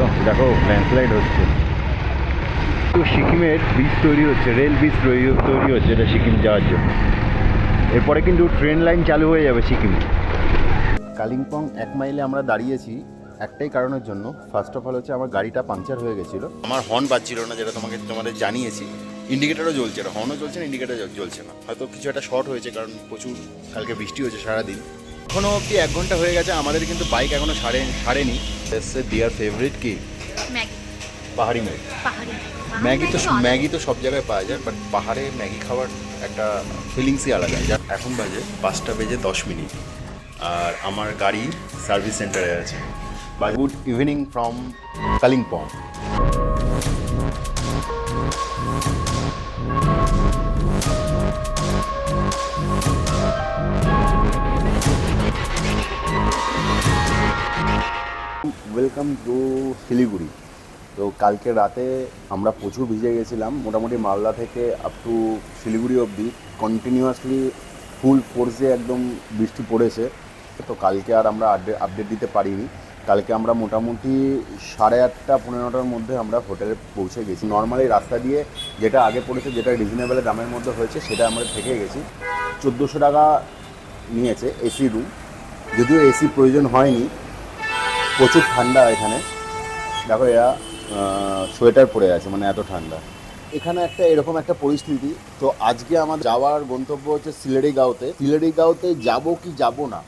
ও দেখো ল্যান্ডস্লাইড হচ্ছে। তো সিকিমের ব্রিজ তৈরি হচ্ছে রেল ব্রিজ তৈরি তৈরি হচ্ছে এটা সিকিম যাওয়ার জন্য। এরপরে কিন্তু ট্রেন লাইন চালু হয়ে যাবে সিকিমে। কালিম্পং এক মাইলে আমরা দাঁড়িয়েছি একটাই কারণের জন্য। ফার্স্ট অফ অল হচ্ছে আমার গাড়িটা পাংচার হয়ে গেছিল। আমার হর্ন বাজছিল না যেটা তোমাকে তোমাদের জানিয়েছি। ইন্ডিকেটারও জ্বলছে না হর্নও জ্বলছে না ইন্ডিকেটার জ্বলছে না। হয়তো কিছু একটা শর্ট হয়েছে কারণ প্রচুর কালকে বৃষ্টি হয়েছে সারাদিন। এখনও অবধি এক ঘণ্টা হয়ে গেছে আমাদের কিন্তু বাইক এখনও সারে সারেনি। দিয়ার ফেভারিট কি পাহাড়ি ম্যাগি। ম্যাগি তো ম্যাগি তো সব জায়গায় পাওয়া যায় বাট পাহাড়ে ম্যাগি খাওয়ার একটা ফিলিংসই আলাদা। যা এখন বাজে পাঁচটা বেজে দশ মিনিট। আর আমার গাড়ি সার্ভিস সেন্টারে আছে। Bye good evening from Kalimpong welcome to Siliguri. তো কালকে রাতে আমরা প্রচুর ভিজে গেছিলাম। মোটামুটি মালদা থেকে আপ টু শিলিগুড়ি অবধি। কন্টিনিউয়াসলি ফুল ফোর্সে একদম বৃষ্টি পড়েছে। তো কালকে আর আমরা আপডেট দিতে পারিনি। কালকে আমরা মোটামুটি সাড়ে আটটা, পনেরোটার মধ্যে আমরা হোটেলে পৌঁছে গেছি। নর্মালি রাস্তা দিয়ে যেটা আগে পড়েছে, যেটা রিজনেবল দামের মধ্যে হয়েছে, সেটা আমরা থেকে গেছি। চোদ্দোশো টাকা নিয়েছে এসি রুম যদিও এসি প্রয়োজন হয়নি প্রচুর ঠান্ডা এখানে। দেখো এরা সোয়েটার পরে আছে মানে এত ঠান্ডা। এখানে একটা এরকম একটা পরিস্থিতি, তো আজকে আমার যাওয়ার গন্তব্য হচ্ছে সিলেড়ি গাঁওতে সিলেড়ি গাঁওতে যাব কি যাব না,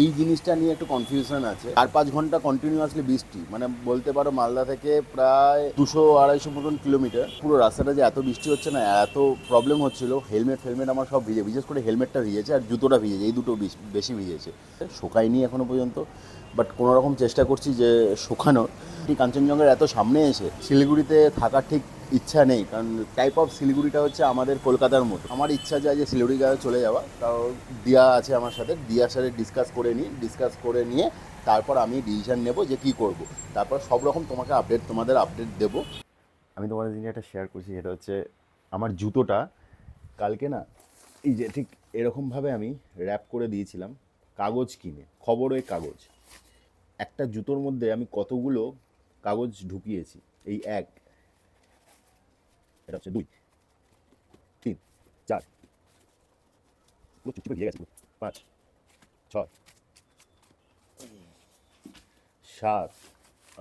এই জিনিসটা নিয়ে একটু কনফিউশন আছে। চার পাঁচ ঘণ্টা কন্টিনিউয়াসলি বৃষ্টি মানে বলতে পারো মালদা থেকে প্রায় দুশো আড়াইশো মতন কিলোমিটার পুরো রাস্তাটা যে এত বৃষ্টি হচ্ছে না, এত প্রবলেম হচ্ছিল হেলমেট ফেলমেট আমার সব ভিজে, বিশেষ করে হেলমেটটা ভিজেছে আর জুতোটা ভিজেছে, এই দুটো বেশি ভিজেছে। শোকায়নি এখনও পর্যন্ত। বাট কোনো রকম চেষ্টা করছি যে শুকানোর। ঠিক কাঞ্চনজঙ্ঘার এত সামনে এসে শিলিগুড়িতে থাকার ঠিক ইচ্ছা নেই, কারণ টাইপ অফ শিলিগুড়িটা হচ্ছে আমাদের কলকাতার মতো। আমার ইচ্ছা যায় যে শিলিগুড়ি গায়ে চলে যাওয়া। তাও দিয়া আছে আমার সাথে। দিয়ার সাথে ডিসকাস করে নিই ডিসকাস করে নিয়ে তারপর আমি ডিসিশন নেব যে কি করব। তারপর সব রকম তোমাকে আপডেট তোমাদের আপডেট দেবো। আমি তোমাদের জিনিস একটা শেয়ার করছি, সেটা হচ্ছে আমার জুতোটা কালকে না, এই যে ঠিক এরকমভাবে আমি র্যাপ করে দিয়েছিলাম কাগজ কিনে, খবরের কাগজ। একটা জুতোর মধ্যে আমি কতগুলো কাগজ ঢুকিয়েছি? এই এক, এটা হচ্ছে দুই, তিন, চার। চুপচুপে ভিজে গেছে পাঁচ, ছয়, সাত।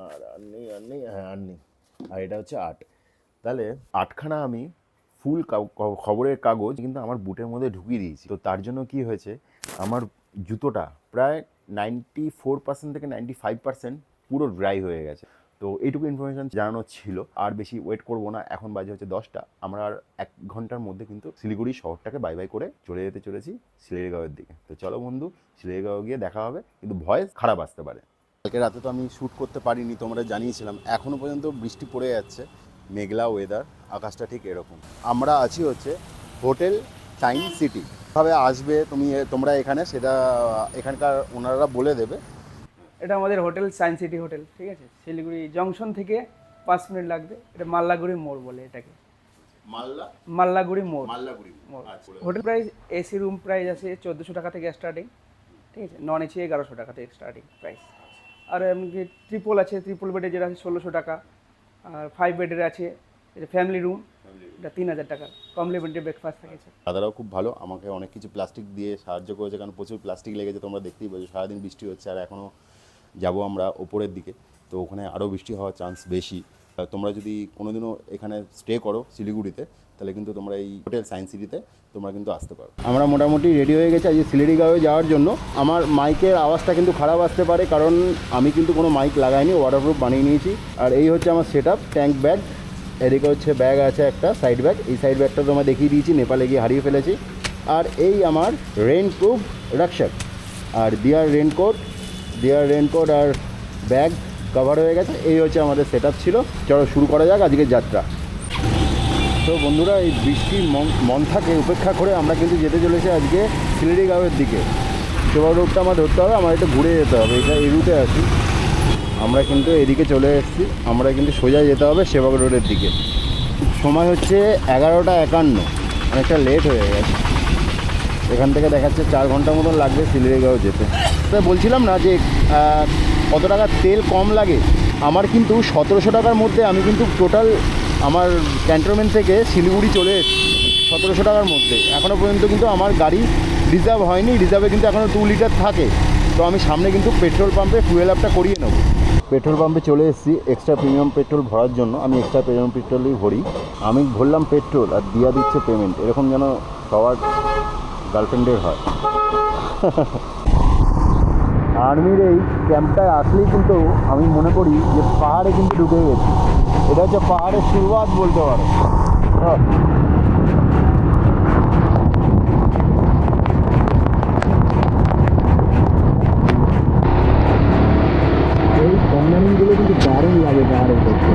আর আর নেই আর নেই হ্যাঁ আর নেই। আর এটা হচ্ছে আট। তাহলে আটখানা আমি ফুল খবরের কাগজ কিন্তু আমার বুটের মধ্যে ঢুকিয়ে দিয়েছি। তো তার জন্য কি হয়েছে? আমার জুতোটা প্রায় নাইনটি ফোর পার্সেন্ট থেকে নাইনটি ফাইভ পার্সেন্ট পুরো ড্রাই হয়ে গেছে। তো এইটুকু ইনফরমেশন জানানো ছিল। আর বেশি ওয়েট করব না, এখন বাজে হচ্ছে দশটা। আমরা আর এক ঘণ্টার মধ্যে কিন্তু শিলিগুড়ি শহরটাকে বাই বাই করে চলে যেতে চলেছি শিলিগুড়িগাঁওয়ের দিকে। তো চলো বন্ধু, শিলিগুড়িগাঁও গিয়ে দেখা হবে, কিন্তু ভয়েস খারাপ আসতে পারে। কালকে রাতে তো আমি শ্যুট করতে পারিনি তোমরা জানিয়েছিলাম। এখনও পর্যন্ত বৃষ্টি পড়ে যাচ্ছে, মেঘলা ওয়েদার আকাশটা ঠিক এরকম। আমরা আছি হচ্ছে হোটেল টাইম সিটি। ভাবে আসবে তুমি তোমরা এখানে সেটা এখানকার ওনারা বলে দেবে। এটা আমাদের হোটেল সায়েন্স সিটি হোটেল ঠিক আছে? শিলিগুড়ি জংশন থেকে পাঁচ মিনিট লাগবে। এটা মাল্লাগুড়ি মোড় বলে এটাকে। মাল্লা? মাল্লাগুড়ি মোড়। মাল্লাগুড়ি মোড় আচ্ছা। Hotel price AC room price আছে চোদ্দোশো টাকা থেকে স্টার্টিং ঠিক আছে? নন এসি এগারোশো টাকা থেকে স্টার্টিং প্রাইস আর এমনকি ট্রিপল আছে ট্রিপল বেডে যেটা আছে ষোলোশো টাকা। আর ফাইভ বেডের আছে এটা ফ্যামিলি রুম এটা তিন হাজার টাকা। কমপ্লিমেন্টারি ব্রেকফাস্ট থাকেছে দাদারাও খুব ভালো আমাকে অনেক কিছু প্লাস্টিক দিয়ে সাহায্য করেছে কারণ প্রচুর প্লাস্টিক লেগেছে তোমরা দেখতেই পাচ্ছ সারাদিন বৃষ্টি হচ্ছে আর এখনও যাব আমরা ওপরের দিকে। তো ওখানে আরও বৃষ্টি হওয়ার চান্স বেশি। তোমরা যদি কোনোদিনও এখানে স্টে করো শিলিগুড়িতে তাহলে কিন্তু তোমরা এই হোটেল সায়েন্স সিটিতে তোমরা কিন্তু আসতে পারো। আমরা মোটামুটি রেডি হয়ে গেছি আজকে শিলিগুড়িগাঁওয়ে যাওয়ার জন্য। আমার মাইকের আওয়াজটা কিন্তু খারাপ আসতে পারে কারণ আমি কিন্তু কোনো মাইক লাগাইনি ওয়াটারপ্রুফ বানিয়ে নিয়েছি। আর এই হচ্ছে আমার সেট আপ ট্যাঙ্ক ব্যাগ এদিকে হচ্ছে ব্যাগ আছে একটা সাইড ব্যাগ এই সাইড ব্যাগটা তোমায় দেখিয়ে দিয়েছি, নেপালে গিয়ে হারিয়ে ফেলেছি। আর এই আমার রেন প্রুফ রাকশাক আর দিয়ার রেনকোট দিয়ার রেনকোট আর ব্যাগ কভার হয়ে গেছে। এই হচ্ছে আমাদের সেট ছিল। চলো শুরু করা যাক আজকের যাত্রা। তো বন্ধুরা, এই বৃষ্টির মন- মন্থাকে উপেক্ষা করে আমরা কিন্তু যেতে চলেছি আজকে সিলেরি গাঁওয়ের দিকে। সেবা রোডটা আমার ধরতে হবে আমার একটু ঘুরে যেতে হবে। এটা এই রুটে আছি। আমরা কিন্তু এদিকে চলে এসেছি। আমরা কিন্তু সোজা যেতে হবে সেবক রোডের দিকে। সময় হচ্ছে এগারোটা একান্ন। অনেকটা লেট হয়ে গেছে। এখান থেকে দেখাচ্ছে চার ঘণ্টা মতন লাগবে সিলেরিগাঁও যেতে। তো বলছিলাম না যে কত টাকা তেল কম লাগে? আমার কিন্তু সতেরোশো টাকার মধ্যে আমি কিন্তু টোটাল আমার ক্যান্টনমেন্ট থেকে শিলিগুড়ি চলে এসেছি। সতেরোশো টাকার মধ্যে। এখনও পর্যন্ত কিন্তু আমার গাড়ি রিজার্ভ হয়নি। রিজার্ভে কিন্তু এখনও টু লিটার থাকে। তো আমি সামনে কিন্তু পেট্রোল পাম্পে ফুয়েল আপটা করিয়ে নেব। পেট্রোল পাম্পে চলে এসেছি এক্সট্রা প্রিমিয়াম পেট্রোল ভরার জন্য। আমি এক্সট্রা প্রিমিয়াম পেট্রোলই ভরি। আমি ভরলাম পেট্রোল আর দিয়া দিচ্ছে পেমেন্ট এরকম যেন সবার গার্লফ্রেন্ডের হয়। আর্মির এই ক্যাম্পটায় আসলেই কিন্তু আমি মনে করি যে পাহাড়ে কিন্তু ঢুকে গেছি। এটা হচ্ছে পাহাড়ের শুরুয়াত বলতে পারো হ্যাঁ। এই কর্নারিংগুলো কিন্তু দারুণ লাগে পাহাড়ের করতে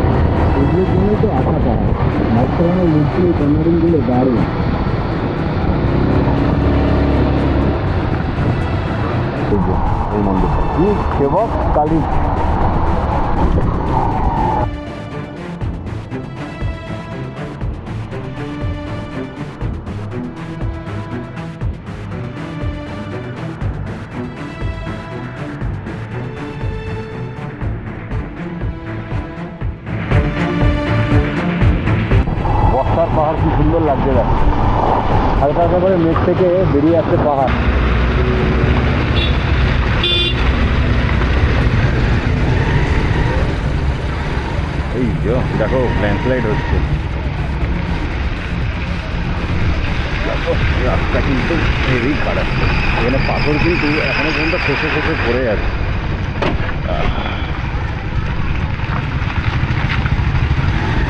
এগুলোর জন্যই তো আসা পাহাড় মাঝখানে লুচি এই কর্নারিংগুলো দারুণ এই যে এই মন্দিরটা কি সেবক কালী। বস্তার পাহাড় কি সুন্দর লাগছে হালকা হালকা করে মেঘ থেকে বেরিয়ে আসছে পাহাড়। এই দেখো ল্যান্ডস্লাইড হচ্ছে। রাস্তা কিন্তু হেভি খারাপ। এখানে পাথর কিন্তু এখনও পর্যন্ত খসে খসে পড়ে আছে।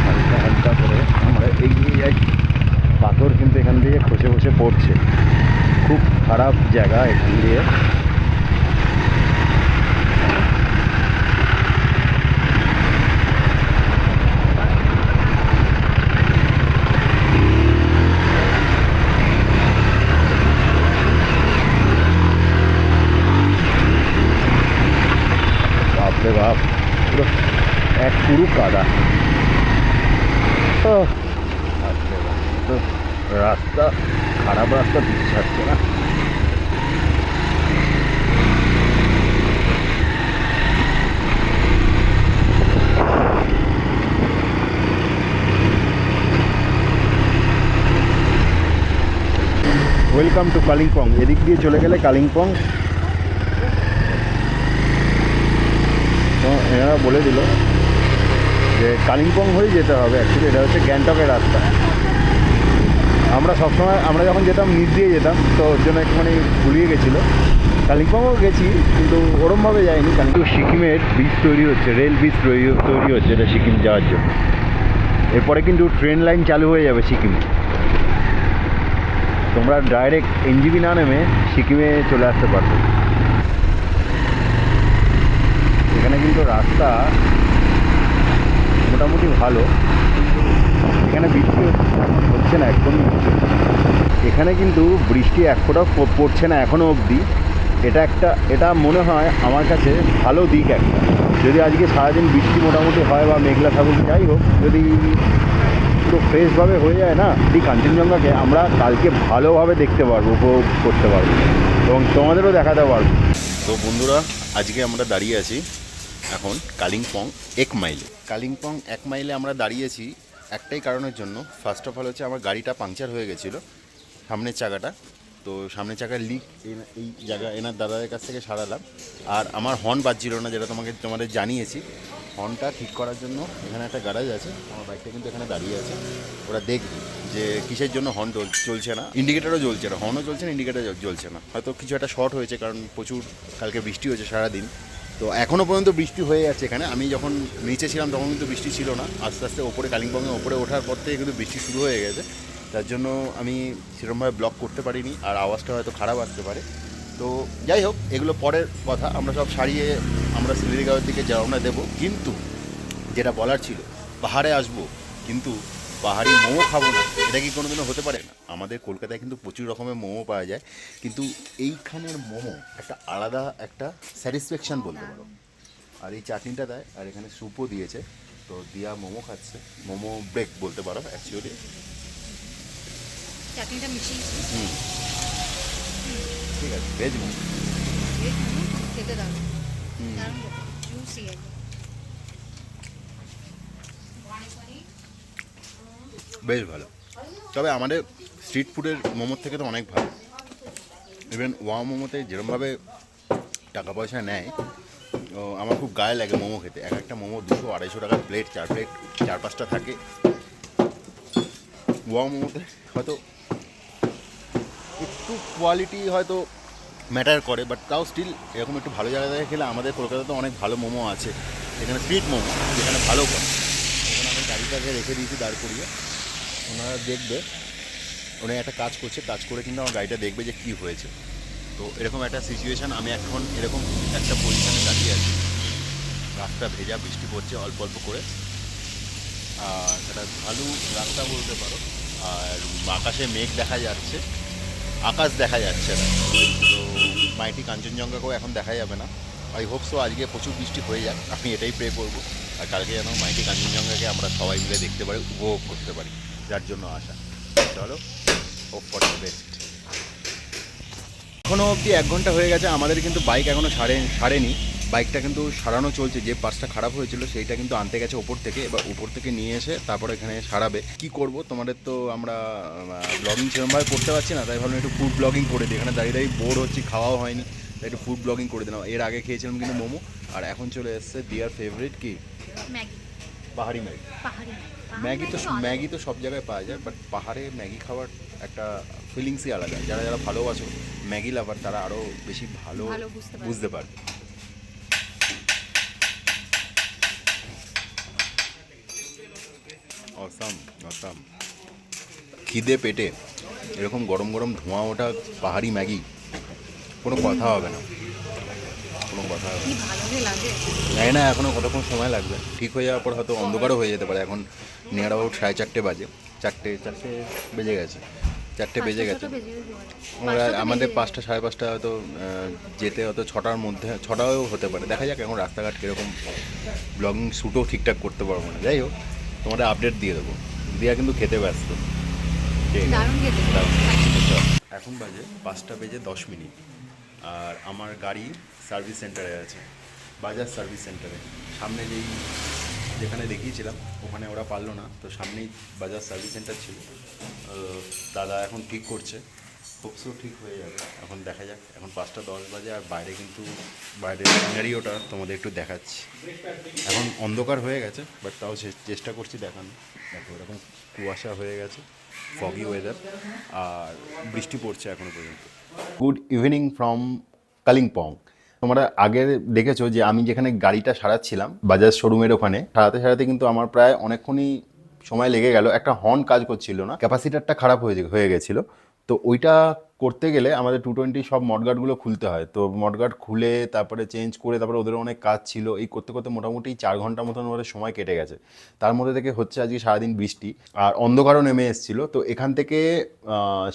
হালকা হালকা করে আমরা এগিয়ে পাথর কিন্তু এখান দিয়ে খসে খসে পড়ছে। খুব খারাপ জায়গা এখান দিয়ে বাপরে বাপ পুরো এক পুরো কাদা রাস্তা খারাপ রাস্তা বিশ্বাচ্ছে না? ওয়েলকাম টু কালিম্পং এদিক দিয়ে চলে গেলে কালিম্পং এনারা বলে দিল যে কালিম্পং হয়ে যেতে হবে অ্যাকচুয়ালি এটা হচ্ছে গ্যাংটকের রাস্তা। আমরা সবসময়, আমরা যখন যেতাম, নিচ দিয়ে যেতাম, তো ওর জন্য একটুখানি ভুলিয়ে গেছিল। কালিম্পংও গেছি, কিন্তু ওরমভাবে যাইনি। কিন্তু সিকিমের ব্রিজ তৈরি হচ্ছে রেল ব্রিজ তৈরি হচ্ছে এটা সিকিম যাওয়ার জন্য। এরপরে কিন্তু ট্রেন লাইন চালু হয়ে যাবে সিকিমে। তোমরা ডাইরেক্ট এনজিবি না নেমে সিকিমে চলে আসতে পারবে। এখানে কিন্তু রাস্তা মোটামুটি ভালো। এখানে বৃষ্টি হচ্ছে- না একদমই। এখানে কিন্তু বৃষ্টি এক ফোঁটাও পড়ছে না এখনও অবধি। এটা একটা, এটা মনে হয় আমার কাছে ভালো দিক একটা। যদি আজকে সারাদিন বৃষ্টি মোটামুটি হয় বা মেঘলা থাকুক, যাই হোক, যদি পুরো ফ্রেশভাবে হয়ে যায় না এই কাঞ্চনজঙ্ঘাকে আমরা কালকে ভালোভাবে দেখতে পারব, উপভোগ করতে পারব এবং তোমাদেরও দেখাতে পারব। তো বন্ধুরা, আজকে আমরা দাঁড়িয়ে আছি এখন কালিম্পং এক মাইলে। কালিম্পং এক মাইলে আমরা দাঁড়িয়েছি একটাই কারণের জন্য। ফার্স্ট অফ অল হচ্ছে আমার গাড়িটা পাংচার হয়ে গেছিল, সামনের চাকাটা। তো সামনের চাকার লিক এই জায়গা এনার দাদাদের কাছ থেকে সারালাম। আর আমার হর্ন বাজছিল না যেটা তোমাকে, তোমাদের জানিয়েছি। হর্নটা ঠিক করার জন্য এখানে একটা গ্যারাজ আছে, আমার বাইকটা কিন্তু এখানে দাঁড়িয়ে আছে। ওরা দেখবে যে কিসের জন্য হর্ন চলছে না। ইন্ডিকেটারও জ্বলছে না হর্নও চলছে না ইন্ডিকেটার জ্বলছে না। হয়তো কিছু একটা শর্ট হয়েছে, কারণ প্রচুর, কালকে বৃষ্টি হয়েছে সারাদিন। তো এখনও পর্যন্ত বৃষ্টি হয়ে যাচ্ছে এখানে। আমি যখন নিচে ছিলাম তখন কিন্তু বৃষ্টি ছিল না। আস্তে আস্তে ওপরে কালিম্পংয়ে ওপরে ওঠার পর থেকে কিন্তু বৃষ্টি শুরু হয়ে গেছে। তার জন্য আমি সেরকমভাবে ব্লক করতে পারিনি আর আওয়াজটা হয়তো খারাপ আসতে পারে। তো যাই হোক, এগুলো পরের কথা। আমরা সব সারিয়ে আমরা শিলিগুড়িগাঁওয়ের দিকে রওনা দেবো। কিন্তু যেটা বলার ছিল, পাহাড়ে আসব। কিন্তু পাহাড়ি মোমো খাব না এটা কি কোনোদিনও হতে পারে? না আমাদের কলকাতায় কিন্তু প্রচুর রকমের মোমো পাওয়া যায় কিন্তু এইখানের মোমো একটা আলাদা একটা স্যাটিসফ্যাকশান বলতে পারো। আর এই চাটনিটা দেয় আর এখানে স্যুপও দিয়েছে তো দিয়া মোমো খাচ্ছে মোমো ব্রেক বলতে পারো অ্যাকচুয়ালি চাটনিটা মিশিয়েছি হুম। ঠিক আছে ভেজ মোমো। খেতে দাও হুম। জুসি একদম। বেশ ভালো। তবে আমাদের স্ট্রিট ফুডের মোমোর থেকে তো অনেক ভালো। ইভেন ওয়া মোমোতে যেরমভাবে টাকা পয়সা নেয় আমার খুব গায়ে লাগে মোমো খেতে। এক একটা মোমো দুশো, আড়াইশো টাকার প্লেট চার প্লেট চার পাঁচটা থাকে। ওয়া মোমোতে হয়তো একটু কোয়ালিটি হয়তো ম্যাটার করে বাট তাও স্টিল এরকম একটু ভালো জায়গা থেকে খেলে আমাদের কলকাতাতে অনেক ভালো মোমো আছে। এখানে স্ট্রিট মোমো, যেখানে ভালো করে। এখানে আমি গাড়িটাকে রেখে দিয়েছি দাঁড় করিয়ে। ওনারা দেখবে, উনি একটা কাজ করছে, কাজ করে কিন্তু আমার গাড়িটা দেখবে যে কী হয়েছে। তো এরকম একটা সিচুয়েশান আমি এখন এরকম একটা পজিশানে দাঁড়িয়ে আছি। রাস্তা ভেজা, বৃষ্টি পড়ছে, অল্প অল্প করে। আর একটা ভালো রাস্তা বলতে পারো। আর আকাশে মেঘ দেখা যাচ্ছে, আকাশ দেখা যাচ্ছে না। তো মাইটি কাঞ্চনজঙ্ঘাকেও এখন দেখা যাবে না। আই হোপ সো আজকে প্রচুর বৃষ্টি হয়ে যাক। আমি এটাই প্রে করব। আর কালকে যেন মাইটি কাঞ্চনজঙ্ঘাকে আমরা সবাই মিলে দেখতে পারি, উপভোগ করতে পারি। যার জন্য আসা। চলো হোপ ফর দ্য বেস্ট এখনও অবধি এক ঘণ্টা হয়ে গেছে আমাদের কিন্তু বাইক এখনও সারে সারেনি। বাইকটা কিন্তু সারানো চলছে যে পার্টসটা খারাপ হয়েছিল সেইটা কিন্তু আনতে গেছে ওপর থেকে এবার উপর থেকে নিয়ে এসে তারপর এখানে সারাবে। কি করব? তোমাদের তো আমরা ব্লগিং সেরকমভাবে করতে পারছি না তাই ভাবলাম একটু ফুড ব্লগিং করে দিই। এখানে দাঁড়িয়ে দাঁড়িয়ে বোর হচ্ছি খাওয়াও হয়নি তাই একটু ফুড ব্লগিং করে দিলাম। এর আগে খেয়েছিলাম কিন্তু মোমো আর এখন চলে এসছে দিয়ার ফেভারিট কি? ম্যাগি। পাহাড়ি ম্যাগি। পাহাড়ি ম্যাগি। ম্যাগি তো ম্যাগি তো সব জায়গায় পাওয়া যায় বাট পাহাড়ে ম্যাগি খাওয়ার একটা ফিলিংসই আলাদা। যারা যারা ভালোবাসো ম্যাগি লাভার তারা আরও বেশি ভালো বুঝতে পারবে। অসাম অসাম খিদে পেটে এরকম গরম গরম ধোঁয়া ওঠা পাহাড়ি ম্যাগি কোনো কথা হবে না। কোনো কথা হবে জানি না এখনও কতক্ষণ সময় লাগবে? ঠিক হয়ে যাওয়ার পর হয়তো অন্ধকারও হয়ে যেতে পারে। এখন নিয়ার অ্যাবাউট সাড়ে চারটে বাজে। চারটে চারটে বেজে গেছে। চারটে বেজে গেছে। আমরা আমাদের পাঁচটা সাড়ে পাঁচটা হয়তো যেতে হয়তো ছটার মধ্যে ছটাও হতে পারে। দেখা যাক এখন রাস্তাঘাট কীরকম ব্লগিং শ্যুটও ঠিকঠাক করতে পারব না। যাই হোক তোমাদের আপডেট দিয়ে দেবো। দিয়া কিন্তু খেতে ব্যস্ত। এখন বাজে পাঁচটা বেজে দশ মিনিট। আর আমার গাড়ি সার্ভিস সেন্টারে আছে। বাজাজ সার্ভিস সেন্টারে। সামনে যেই যেখানে দেখিয়েছিলাম, ওখানে ওরা পারল না। তো সামনেই বাজাজ সার্ভিস সেন্টার ছিল। দাদা এখন ঠিক করছে। হোপসও ঠিক হয়ে যাবে। এখন দেখা যাক। এখন পাঁচটা দশ বাজে আর বাইরে কিন্তু বাইরের সিনারিওটা তোমাদের একটু দেখাচ্ছি। এখন অন্ধকার হয়ে গেছে বাট তাও চেষ্টা করছি দেখানো। দেখো, এরকম কুয়াশা হয়ে গেছে ফগি ওয়েদার আর বৃষ্টি পড়ছে এখনও পর্যন্ত। গুড ইভিনিং ফ্রম কালিম্পং তোমরা আগে দেখেছ যে আমি যেখানে গাড়িটা সারাচ্ছিলাম, বাজাজ শোরুমের ওখানে, সারাতে সারাতে কিন্তু আমার প্রায় অনেকক্ষণই সময় লেগে গেল। একটা হর্ন কাজ করছিল না, ক্যাপাসিটারটা খারাপ হয়ে হয়ে গেছিল। তো ওইটা করতে গেলে আমাদের টু টোয়েন্টি সব মডগার্ডগুলো খুলতে হয়। তো মডগার্ড খুলে তারপরে চেঞ্জ করে তারপরে ওদের অনেক কাজ ছিল। এই করতে করতে মোটামুটি চার ঘণ্টা মতন ওদের সময় কেটে গেছে। তার মধ্যে থেকে হচ্ছে আজকে সারাদিন বৃষ্টি আর অন্ধকারও নেমে এসেছিল। তো এখান থেকে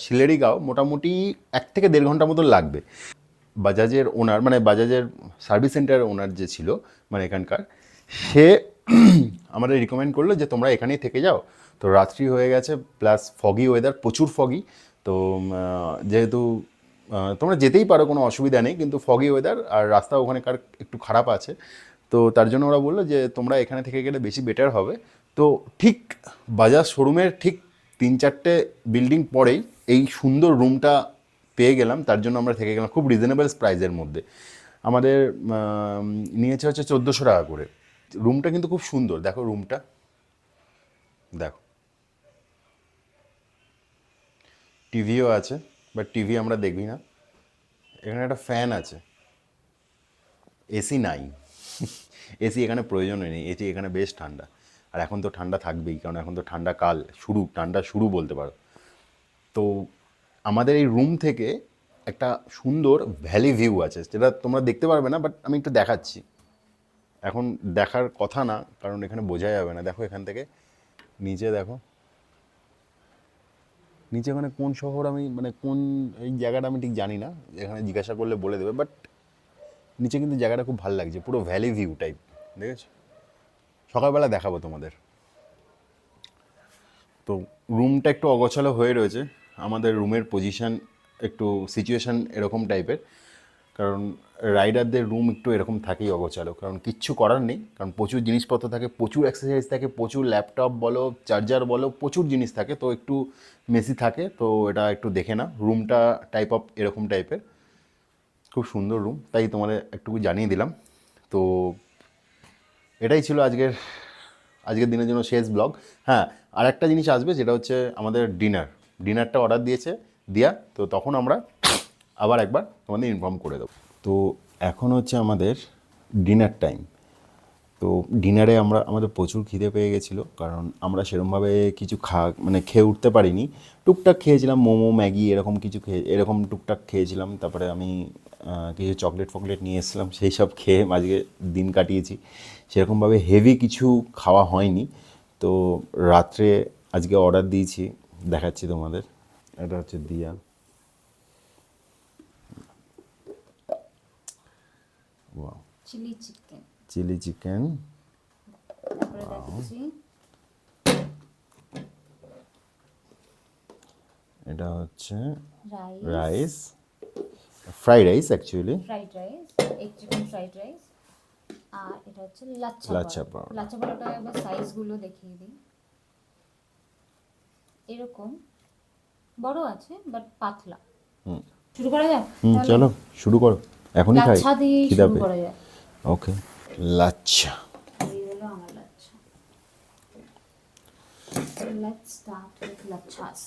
শিলেরিগাঁও মোটামুটি এক থেকে দেড় ঘণ্টা মতন লাগবে। বাজাজের ওনার মানে বাজাজের সার্ভিস সেন্টারের ওনার যে ছিল মানে এখানকার, সে আমাদের রিকমেন্ড করল যে তোমরা এখানেই থেকে যাও। তো রাত্রি হয়ে গেছে প্লাস ফগি ওয়েদার প্রচুর ফগি তো যেহেতু তোমরা যেতেই পারো, কোনো অসুবিধা নেই, কিন্তু ফগি ওয়েদার আর রাস্তা ওখানেকার একটু খারাপ আছে। তো তার জন্য ওরা বলল যে, তোমরা এখানে থেকে গেলে বেশি বেটার হবে। তো ঠিক বাজাজ শোরুমের ঠিক তিন চারটে বিল্ডিং পরেই এই সুন্দর রুমটা পেয়ে গেলাম, তার জন্য আমরা থেকে গেলাম খুব রিজনেবল প্রাইসের মধ্যে। আমাদের নিয়েছে হচ্ছে চোদ্দোশো টাকা করে। রুমটা কিন্তু খুব সুন্দর। দেখো রুমটা দেখো। টিভিও আছে বাট টিভি আমরা দেখবি না। এখানে একটা ফ্যান আছে। এসি নাই এসি এখানে প্রয়োজনই নেই। এসি এখানে বেশ ঠান্ডা। আর এখন তো ঠান্ডা থাকবেই, কারণ এখন তো ঠান্ডা কাল, শুরু, ঠান্ডা শুরু বলতে পারো। তো আমাদের এই রুম থেকে একটা সুন্দর ভ্যালি ভিউ আছে, যেটা তোমরা দেখতে পারবে না বাট আমি একটু দেখাচ্ছি। এখন দেখার কথা না, কারণ এখানে বোঝা যাবে না। দেখো এখান থেকে, নিচে দেখো। নিচে ওখানে কোন শহর আমি মানে কোন এই জায়গাটা আমি ঠিক জানি না, এখানে জিজ্ঞাসা করলে বলে দেবে বাট নিচে কিন্তু জায়গাটা খুব ভালো লাগছে, পুরো ভ্যালি ভিউ টাইপ দেখেছ? সকালবেলা দেখাবো তোমাদের। তো রুমটা একটু অগোছালো হয়ে রয়েছে। আমাদের রুমের পজিশন একটু সিচুয়েশান এরকম টাইপের কারণ রাইডারদের রুম একটু এরকম থাকেই অগোছালো। কারণ কিচ্ছু করার নেই। কারণ প্রচুর জিনিসপত্র থাকে, প্রচুর এক্সারসাইজ থাকে, প্রচুর ল্যাপটপ বলো চার্জার বলো, প্রচুর জিনিস থাকে। তো একটু মেসি থাকে, তো এটা একটু দেখে না রুমটা টাইপ অফ এরকম টাইপের খুব সুন্দর রুম তাই তোমাদের একটু জানিয়ে দিলাম। তো এটাই ছিল আজকের আজকের দিনের জন্য শেষ ব্লগ হ্যাঁ আর একটা জিনিস আসবে, যেটা হচ্ছে আমাদের ডিনার ডিনারটা অর্ডার দিয়েছে, দিয়া, তো তখন আমরা আবার একবার তোমাদের ইনফর্ম করে দেবো। তো এখন হচ্ছে আমাদের ডিনার টাইম তো ডিনারে আমরা, আমাদের প্রচুর খিদে পেয়ে গেছিল, কারণ আমরা সেরকমভাবে কিছু খা মানে খেয়ে উঠতে পারিনি। টুকটাক খেয়েছিলাম, মোমো, ম্যাগি, এরকম কিছু খেয়ে এরকম টুকটাক খেয়েছিলাম, তারপরে আমি কিছু চকলেট ফকলেট নিয়ে এসেছিলাম, সেই সব খেয়ে আজকে দিন কাটিয়েছি। সেরকমভাবে হেভি কিছু খাওয়া হয়নি। তো রাত্রে আজকে অর্ডার দিয়েছি দেখাচ্ছি তোমাদের। এটা হচ্ছে দিয়া। চিলি চিকেন চিলি চিকেন এটা হচ্ছে rice rice fried rice actually fried rice egg chicken fried rice আর এটা হচ্ছে লাচ্ছা লাচ্ছা পরোটা। লাচ্ছা পরোটা একবার সাইজগুলো দেখিয়ে দিই। এরকম। বড় আছে বাট পাতলা। শুরু করা যাক? হুম চলো শুরু করো। এখনই খাই লাচ্ছা দিয়ে শুরু করা যাক। ওকে লাচ্ছা। এই হলো আমার lachha. Let's start with lachhas.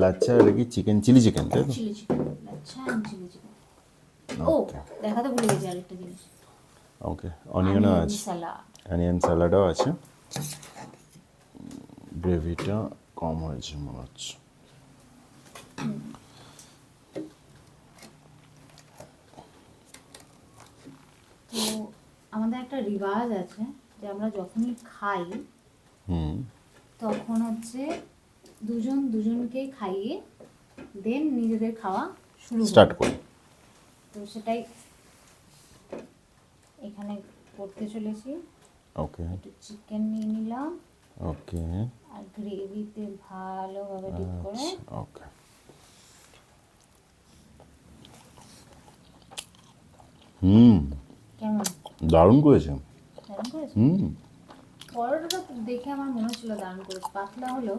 Lachha এটা কি চিকেন চিলি চিকেন তাই তো? Chilli chicken lachha and chilli chicken. ও দেখাতে ভুলে গেছি আরেকটা জিনিস। ওকে অনিয়নও আছে। অনিয়ন স্যালাডও আছে। গ্রেভিটা কম হয়েছে মনে হচ্ছে তো আমাদের একটা রিবাজ আছে যে আমরা যখনই খাই হুম। তখন হচ্ছে দুজন দুজনকে খাইয়ে দেন নিজেদের খাওয়া শুরু স্টার্ট করি। করি তো সেটাই এখানে করতে চলেছি। ওকে একটু চিকেন নিয়ে নিলাম। ওকে আর গ্রেভিতে ভালোভাবে ডিপ করে ওকে হুম। কেমন? দারুণ করেছে। হুম। পরোটাটা দেখে আমার মনে হচ্ছিল দারুণ পাতলা হলো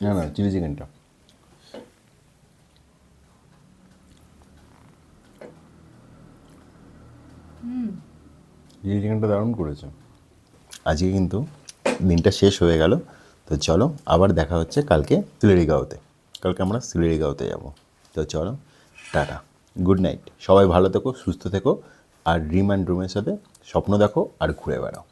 না না চিলি চিকেনটা। হুম। চিলি চিকেনটা দারুণ করেছে। আজকে কিন্তু দিনটা শেষ হয়ে গেল। তো চলো, আবার দেখা হচ্ছে কালকে সিলেরিগাঁওতে কালকে আমরা সিলেরিগাঁওতে যাব। তো চলো, টাটা। গুড নাইট সবাই ভালো থেকো, সুস্থ থেকো, আর ড্রিম অ্যান্ড ড্রুমের সাথে স্বপ্ন দেখো আর ঘুরে বেড়াও।